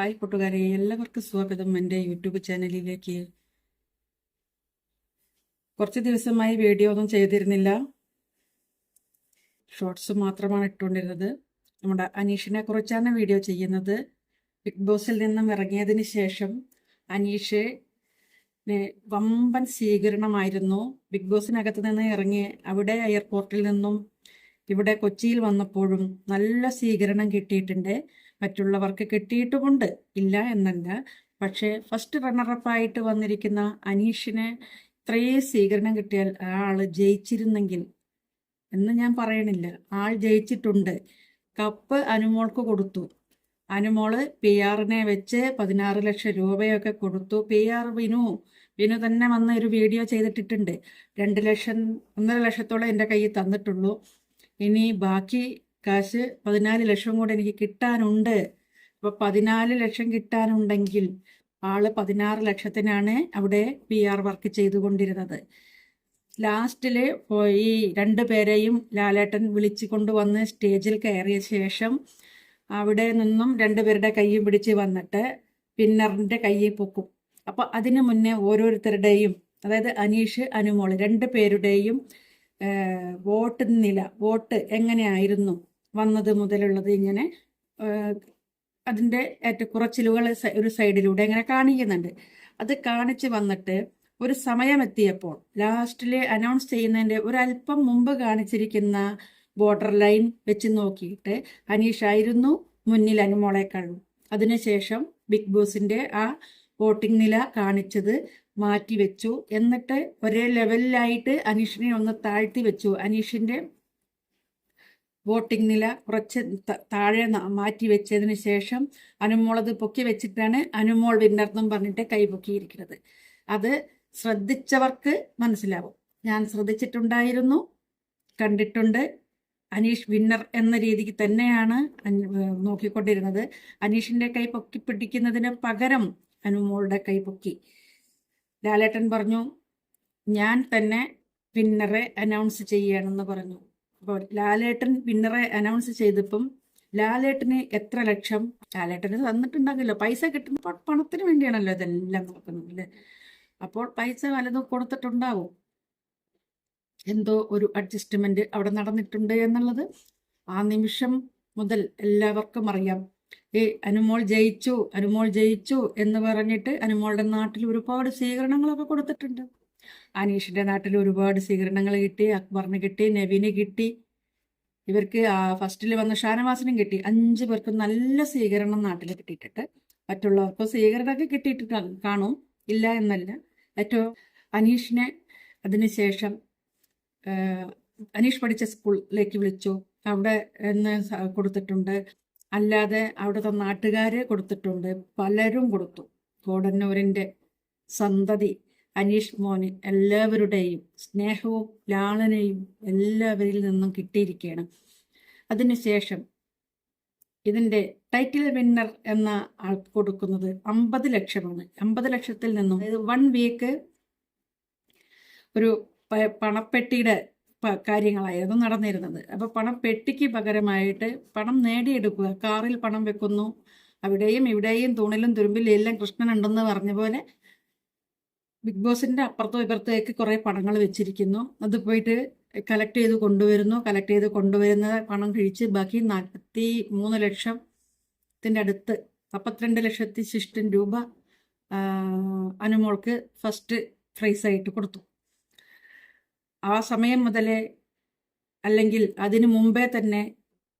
Hi കൂട്ടുകാരെ എല്ലാവർക്കും സ്വാഗതം എന്റെ യൂട്യൂബ് ചാനലിലേക്ക്. കുറച്ച് ദിവസമായി വീഡിയോ ഒന്നും ചെയ്തിരുന്നില്ല. ഷോർട്സ് മാത്രമാണ് ഇട്ടുകൊണ്ടിരുന്നത്. നമ്മുടെ അനീഷിനെ കുറിച്ചാണ് വീഡിയോ ചെയ്യുന്നത്. ബിഗ് ബോസിൽ നിന്നും ഇറങ്ങിയതിന് ശേഷം അനീഷ് വമ്പൻ സ്വീകരണമായിരുന്നു. ബിഗ് ബോസിനകത്ത് നിന്ന് ഇറങ്ങി അവിടെ എയർപോർട്ടിൽ നിന്നും ഇവിടെ കൊച്ചിയിൽ വന്നപ്പോഴും നല്ല സ്വീകരണം കിട്ടിയിട്ടുണ്ട്. മറ്റുള്ളവർക്ക് കിട്ടിയിട്ടുമുണ്ട്. ഇല്ല എന്നല്ല. പക്ഷേ ഫസ്റ്റ് റണ്ണറപ്പായിട്ട് വന്നിരിക്കുന്ന അനീഷിന് ഇത്രയും സ്വീകരണം കിട്ടിയാൽ ആ ആൾ ജയിച്ചിരുന്നെങ്കിൽ എന്ന് ഞാൻ പറയണില്ല. ആൾ ജയിച്ചിട്ടുണ്ട്. കപ്പ് അനുമോൾക്ക് കൊടുത്തു. അനുമോൾ പി ആറിനെ വെച്ച് പതിനാറ് ലക്ഷം രൂപയൊക്കെ കൊടുത്തു. പി ആർ വിനു വിനു തന്നെ വന്ന് ഒരു വീഡിയോ ചെയ്തിട്ടിട്ടുണ്ട്. രണ്ട് ലക്ഷം ഒന്നര ലക്ഷത്തോളം എന്റെ കയ്യിൽ തന്നിട്ടുള്ളൂ. ഇനി ബാക്കി കാശ് പതിനാല് ലക്ഷം കൂടെ എനിക്ക് കിട്ടാനുണ്ട്. അപ്പോൾ പതിനാല് ലക്ഷം കിട്ടാനുണ്ടെങ്കിൽ ആൾ പതിനാറ് ലക്ഷത്തിനാണ് അവിടെ പി ആർ വർക്ക് ചെയ്തുകൊണ്ടിരുന്നത്. ലാസ്റ്റിൽ പോയി രണ്ടു പേരെയും ലാലേട്ടൻ വിളിച്ചു കൊണ്ടുവന്ന് സ്റ്റേജിൽ കയറിയ ശേഷം അവിടെ നിന്നും രണ്ടുപേരുടെ കൈയും പിടിച്ച് വന്നിട്ട് പിന്നറിന്റെ കൈയിൽ പൊക്കും. അപ്പോൾ അതിനു മുന്നേ ഓരോരുത്തരുടെയും അതായത് അനീഷ് അനുമോൾ രണ്ട് പേരുടെയും വോട്ട് നില വോട്ട് എങ്ങനെയായിരുന്നു വന്നത് മുതലുള്ളത് ഇങ്ങനെ അതിന്റെ ഏറ്റക്കുറച്ചിലുകൾ ഒരു സൈഡിലൂടെ ഇങ്ങനെ കാണിക്കുന്നുണ്ട്. അത് കാണിച്ച് വന്നിട്ട് ഒരു സമയമെത്തിയപ്പോൾ ലാസ്റ്റിൽ അനൗൺസ് ചെയ്യുന്നതിന്റെ ഒരല്പം മുമ്പ് കാണിച്ചിരിക്കുന്ന ബോർഡർ ലൈൻ വെച്ച് നോക്കിയിട്ട് അനീഷായിരുന്നു മുന്നിൽ അനുമോളെക്കാളും. അതിനുശേഷം ബിഗ് ബോസിന്റെ ആ വോട്ടിംഗ് നില കാണിച്ചത് മാറ്റി വെച്ചു. എന്നിട്ട് ഒരേ ലെവലിലായിട്ട് അനീഷിനെ ഒന്ന് താഴ്ത്തി വെച്ചു. അനീഷിന്റെ വോട്ടിംഗ് നില കുറച്ച് താഴെ മാറ്റി വെച്ചതിന് ശേഷം അനുമോളത് പൊക്കി വെച്ചിട്ടാണ് അനുമോൾ വിന്നർന്നും പറഞ്ഞിട്ട് കൈ പൊക്കിയിരിക്കുന്നത്. അത് ശ്രദ്ധിച്ചവർക്ക് മനസ്സിലാവും. ഞാൻ ശ്രദ്ധിച്ചിട്ടുണ്ടായിരുന്നു കണ്ടിട്ടുണ്ട്. അനീഷ് വിന്നർ എന്ന രീതിക്ക് തന്നെയാണ് നോക്കിക്കൊണ്ടിരുന്നത്. അനീഷിന്റെ കൈ പൊക്കി പിടിക്കുന്നതിന് പകരം അനുമോളുടെ കൈ പൊക്കി. ലാലേട്ടൻ പറഞ്ഞു ഞാൻ തന്നെ വിന്നറെ അനൗൺസ് ചെയ്യണമെന്ന് പറഞ്ഞു. അപ്പോൾ ലാലേട്ടൻ വിന്നറെ അനൗൺസ് ചെയ്തപ്പം ലാലേട്ടന് എത്ര ലക്ഷം ലാലേട്ടന് തന്നിട്ടുണ്ടാകില്ല പൈസ കിട്ടുന്ന പണത്തിന് വേണ്ടിയാണല്ലോ ഇതെല്ലാം നോക്കുന്നത് അപ്പോൾ പൈസ വലതും കൊടുത്തിട്ടുണ്ടാവും. എന്തോ ഒരു അഡ്ജസ്റ്റ്മെന്റ് അവിടെ നടന്നിട്ടുണ്ട് എന്നുള്ളത് ആ നിമിഷം മുതൽ എല്ലാവർക്കും അറിയാം. ഏ അനുമോൾ ജയിച്ചു അനുമോൾ ജയിച്ചു എന്ന് പറഞ്ഞിട്ട് അനുമോളുടെ നാട്ടിൽ ഒരുപാട് സ്വീകരണങ്ങളൊക്കെ കൊടുത്തിട്ടുണ്ട്. അനീഷിന്റെ നാട്ടിൽ ഒരുപാട് സ്വീകരണങ്ങൾ കിട്ടി അക്ബറിന് കിട്ടി നവീന് കിട്ടി. ഇവർക്ക് ഫസ്റ്റിൽ വന്ന ഷാനവാസിനും കിട്ടി. അഞ്ചു പേർക്കും നല്ല സ്വീകരണം നാട്ടിൽ കിട്ടിയിട്ടുണ്ട്. മറ്റുള്ളവർക്ക് സ്വീകരണമൊക്കെ കിട്ടിയിട്ട് കാണും. ഇല്ല എന്നല്ല. ഏറ്റവും അനീഷിനെ അതിനുശേഷം അനീഷ് പഠിച്ച സ്കൂളിലേക്ക് വിളിച്ചു. അവിടെ കൊടുത്തിട്ടുണ്ട്. അല്ലാതെ അവിടുത്തെ നാട്ടുകാര് കൊടുത്തിട്ടുണ്ട്. പലരും കൊടുത്തു. കോടന്നൂരിന്റെ സന്തതി അനീഷ് മോന് എല്ലാവരുടെയും സ്നേഹവും ലാളനയും എല്ലാവരിൽ നിന്നും കിട്ടിയിരിക്കുകയാണ്. അതിനുശേഷം ഇതിന്റെ ടൈറ്റിൽ വിന്നർ എന്ന ആൾ കൊടുക്കുന്നത് അമ്പത് ലക്ഷമാണ്. അമ്പത് ലക്ഷത്തിൽ നിന്നും വൺ വീക്ക് ഒരു പണപ്പെട്ടിയുടെ കാര്യങ്ങളായിരുന്നു നടന്നിരുന്നത്. അപ്പോൾ പണം പെട്ടിക്ക് പകരമായിട്ട് പണം നേടിയെടുക്കുക. കാറിൽ പണം വെക്കുന്നു. അവിടെയും ഇവിടെയും തൂണിലും തുരുമ്പിലും എല്ലാം കൃഷ്ണൻ ഉണ്ടെന്ന് പറഞ്ഞ പോലെ ബിഗ് ബോസിന്റെ അപ്പുറത്തോ ഇപ്പുറത്തേക്ക് കുറേ പണങ്ങൾ വെച്ചിരിക്കുന്നു. അത് പോയിട്ട് കളക്ട് ചെയ്ത് കൊണ്ടുവരുന്നു. കളക്ട് ചെയ്ത് കൊണ്ടുവരുന്ന പണം കഴിച്ച് ബാക്കി നാൽപ്പത്തി മൂന്ന് ലക്ഷത്തിന്റെ അടുത്ത് നാൽപ്പത്തിരണ്ട് ലക്ഷത്തി ശിഷ്ടൻ രൂപ അനുമോൾക്ക് ഫസ്റ്റ് പ്രൈസായിട്ട് കൊടുത്തു. ആ സമയം മുതലേ അല്ലെങ്കിൽ അതിനു മുമ്പേ തന്നെ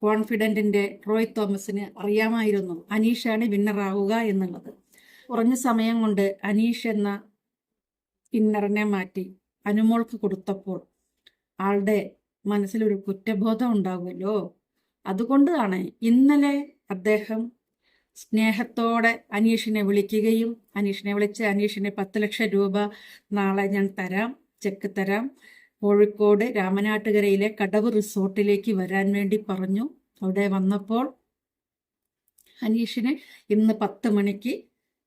കോൺഫിഡന്റിന്റെ റോയ് തോമസിന് അറിയാമായിരുന്നു അനീഷാണ് വിന്നറാവുക എന്നുള്ളത്. കുറഞ്ഞ സമയം കൊണ്ട് അനീഷ് എന്ന വിന്നറിനെ മാറ്റി അനുമോൾക്ക് കൊടുത്തപ്പോൾ ആളുടെ മനസ്സിലൊരു കുറ്റബോധം ഉണ്ടാകുമല്ലോ അതുകൊണ്ടാണ് ഇന്നലെ അദ്ദേഹം സ്നേഹത്തോടെ അനീഷിനെ വിളിക്കുകയും അനീഷിനെ വിളിച്ച് അനീഷിനെ പത്ത് ലക്ഷം രൂപ നാളെ ഞാൻ തരാം ചെക്ക് തരാം. കോഴിക്കോട് രാമനാട്ടുകരയിലെ കടവ് റിസോർട്ടിലേക്ക് വരാൻ വേണ്ടി പറഞ്ഞു. അവിടെ വന്നപ്പോൾ അനീഷിന് ഇന്ന് പത്ത് മണിക്ക്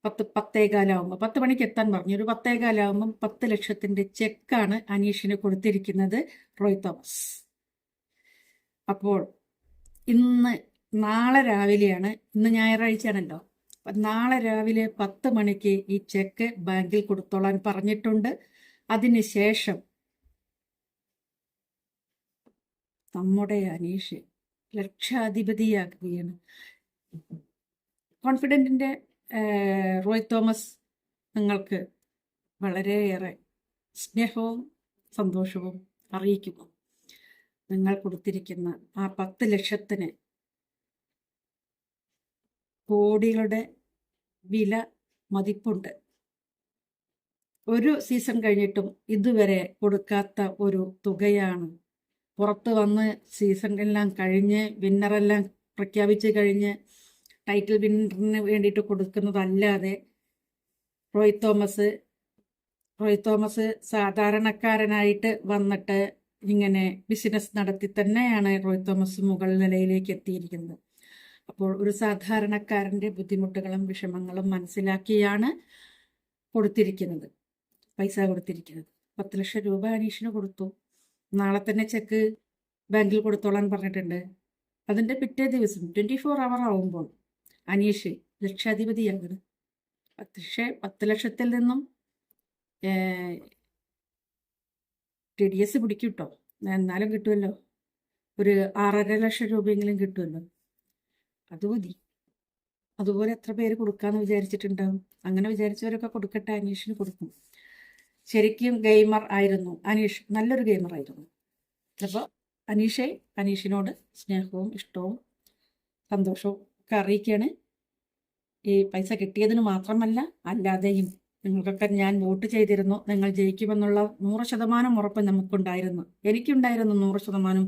പത്ത് പത്തേകാലാവുമ്പോൾ പത്ത് മണിക്ക് എത്താൻ പറഞ്ഞു. ഒരു പത്തേകാലാവുമ്പം പത്ത് ലക്ഷത്തിന്റെ ചെക്കാണ് അനീഷിന് കൊടുത്തിരിക്കുന്നത് റോയ് തോമസ്. അപ്പോൾ ഇന്ന് നാളെ രാവിലെയാണ് ഇന്ന് ഞായറാഴ്ചയാണല്ലോ. നാളെ രാവിലെ പത്ത് മണിക്ക് ഈ ചെക്ക് ബാങ്കിൽ കൊടുത്തോളാൻ പറഞ്ഞിട്ടുണ്ട്. അതിന് ശേഷം നമ്മുടെ അനീഷ് ലക്ഷാധിപതിയാകുകയാണ് കോൺഫിഡന്റിന്റെ റോയ് തോമസ് നിങ്ങൾക്ക് വളരെയേറെ സ്നേഹവും സന്തോഷവും അറിയിക്കുന്നു. നിങ്ങൾ കൊടുത്തിരിക്കുന്ന ആ പത്ത് ലക്ഷത്തിന് കോടികളുടെ വില മതിപ്പുണ്ട്. ഒരു സീസൺ കഴിഞ്ഞിട്ടും ഇതുവരെ കൊടുക്കാത്ത ഒരു തുകയാണ് പുറത്ത് വന്ന് സീസൺ എല്ലാം കഴിഞ്ഞ് വിന്നറെല്ലാം പ്രഖ്യാപിച്ച് കഴിഞ്ഞ് ടൈറ്റിൽ വിന്നറിന് വേണ്ടിയിട്ട് കൊടുക്കുന്നതല്ലാതെ റോയ് തോമസ് റോയ് തോമസ് സാധാരണക്കാരനായിട്ട് വന്നിട്ട് ഇങ്ങനെ ബിസിനസ് നടത്തി തന്നെയാണ് റോയ് തോമസ് മുകൾ നിലയിലേക്ക് എത്തിയിരിക്കുന്നത്. അപ്പോൾ ഒരു സാധാരണക്കാരന്റെ ബുദ്ധിമുട്ടുകളും വിഷമങ്ങളും മനസ്സിലാക്കിയാണ് കൊടുത്തിരിക്കുന്നത് പൈസ കൊടുത്തിരിക്കുന്നത്. പത്ത് ലക്ഷം രൂപ അനീഷിന് കൊടുത്തു. നാളെ തന്നെ ചെക്ക് ബാങ്കിൽ കൊടുത്തോളാൻ പറഞ്ഞിട്ടുണ്ട്. അതിന്റെ പിറ്റേ ദിവസം ട്വന്റി ഫോർ അവർ ആവുമ്പോൾ അനീഷ് ലക്ഷാധിപതിയാകണം പക്ഷേ പത്ത് ലക്ഷത്തിൽ നിന്നും ടി ഡി എസ് പിടിക്കും കേട്ടോ എന്നാലും കിട്ടുമല്ലോ ഒരു ആറര ലക്ഷം രൂപയെങ്കിലും കിട്ടുമല്ലോ അത് മതി. അതുപോലെ എത്ര പേര് കൊടുക്കാമെന്ന് വിചാരിച്ചിട്ടുണ്ടാവും? അങ്ങനെ വിചാരിച്ചവരൊക്കെ കൊടുക്കട്ടെ അനീഷിന് കൊടുക്കും. ശരിക്കും ഗെയിമർ ആയിരുന്നു അനീഷ് നല്ലൊരു ഗെയിമർ ആയിരുന്നു. അപ്പോൾ അനീഷെ അനീഷിനോട് സ്നേഹവും ഇഷ്ടവും സന്തോഷവും ഒക്കെ അറിയിക്കുകയാണ് ഈ പൈസ കിട്ടിയതിന് മാത്രമല്ല അല്ലാതെയും നിങ്ങൾക്കൊക്കെ ഞാൻ വോട്ട് ചെയ്തിരുന്നു. നിങ്ങൾ ജയിക്കുമെന്നുള്ള നൂറ് ശതമാനം ഉറപ്പ് നമുക്കുണ്ടായിരുന്നു. എനിക്കുണ്ടായിരുന്നു നൂറ് ശതമാനം.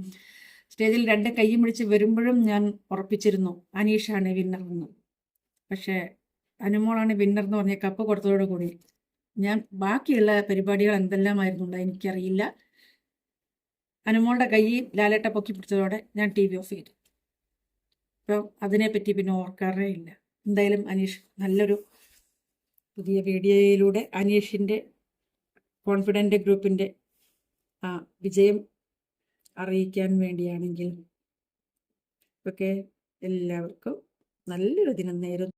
സ്റ്റേജിൽ രണ്ട് കൈയും പിടിച്ച് വരുമ്പോഴും ഞാൻ ഉറപ്പിച്ചിരുന്നു അനീഷാണ് വിന്നർ എന്ന്. പക്ഷേ അനുമോളാണ് വിന്നർ എന്ന് പറഞ്ഞ കപ്പ് കൊടുത്തതോടുകൂടി ഞാൻ ബാക്കിയുള്ള പരിപാടികൾ എന്തെല്ലാമായിരുന്നു എനിക്കറിയില്ല. അനുമോളുടെ കൈ ലാലേട്ട പൊക്കി പിടിച്ചതോടെ ഞാൻ ടി വി ഓഫ് ചെയ്തു. അപ്പോൾ അതിനെപ്പറ്റി പിന്നെ ഓർക്കാറേ ഇല്ല. എന്തായാലും അനീഷ് നല്ലൊരു പുതിയ വീഡിയോയിലൂടെ അനീഷിന്റെ കോൺഫിഡന്റ് ഗ്രൂപ്പിന്റെ ആ വിജയം അറിയിക്കാൻ വേണ്ടിയാണെങ്കിൽ ഓക്കെ എല്ലാവർക്കും നല്ലൊരു ദിനം നേരുന്നു.